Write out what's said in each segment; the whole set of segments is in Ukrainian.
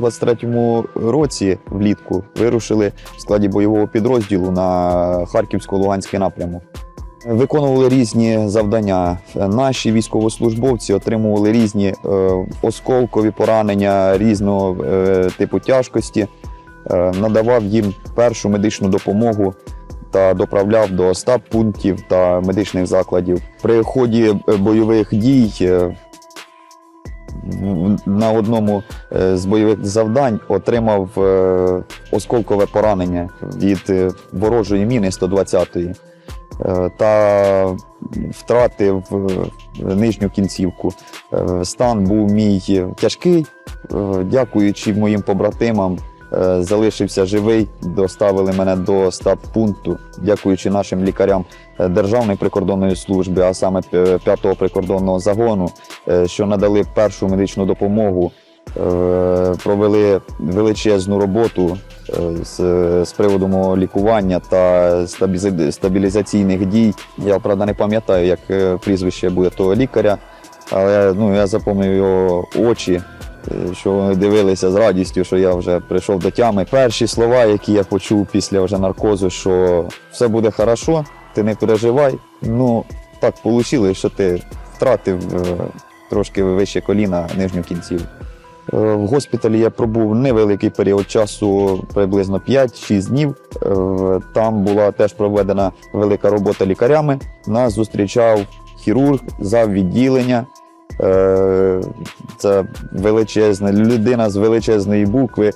23-му році влітку вирушили в складі бойового підрозділу на Харківсько-Луганський напрямок. Виконували різні завдання. Наші військовослужбовці отримували різні е, осколкові поранення різного е, типу тяжкості, е, надавав їм першу медичну допомогу та доправляв до стаб пунктів та медичних закладів. При ході бойових дій на одному е, з бойових завдань отримав е, осколкове поранення від е, ворожої міни 120-ї е, та втратив нижню кінцівку. Стан був мій тяжкий. Дякуючи моїм побратимам, залишився живий, доставили мене до стаб пункту, дякуючи нашим лікарям е, Державної прикордонної служби, а саме 5-го прикордонного загону, е, що надали першу медичну допомогу, е, провели величезну роботу е, з, з приводу мого лікування та стабілі- стабілізаційних дій. Я правда не пам'ятаю, як е, прізвище буде того лікаря, але ну, я запам'ятаю його очі. Що вони дивилися з радістю, що я вже прийшов до тями. Перші слова, які я почув після вже наркозу, що все буде хорошо, ти не переживай. Ну так вийшло, що ти втратив е, трошки вище коліна нижню кінцівку. Е, В госпіталі я пробув невеликий період часу, приблизно 5-6 днів. Е, Там була теж проведена велика робота лікарями. Нас зустрічав хірург за відділення. Це величезна людина з величезної букви.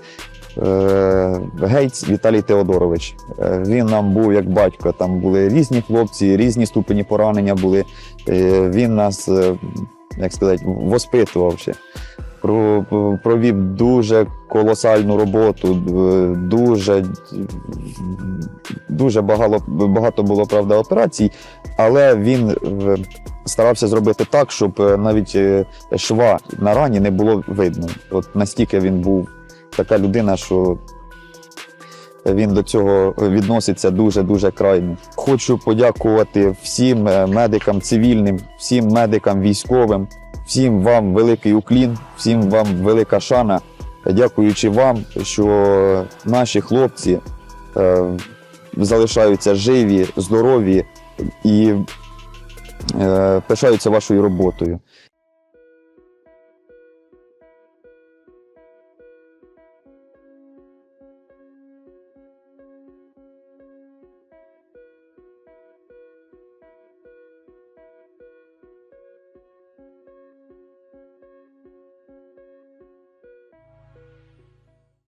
Е, Гейц Віталій Теодорович. Е, Він нам був як батько. Там були різні хлопці, різні ступені поранення були. Е, Він нас, як сказати, воспитував ще. Провів дуже колосальну роботу, дуже, дуже багато, багато було правда операцій, але він е, старався зробити так, щоб е, навіть е, шва на рані не було видно. От настільки він був така людина, що він до цього відноситься дуже-дуже крайно. Хочу подякувати всім медикам цивільним, всім медикам військовим, всім вам великий уклін, всім вам велика шана. Дякуючи вам, що наші хлопці залишаються живі, здорові і е, пишаються вашою роботою.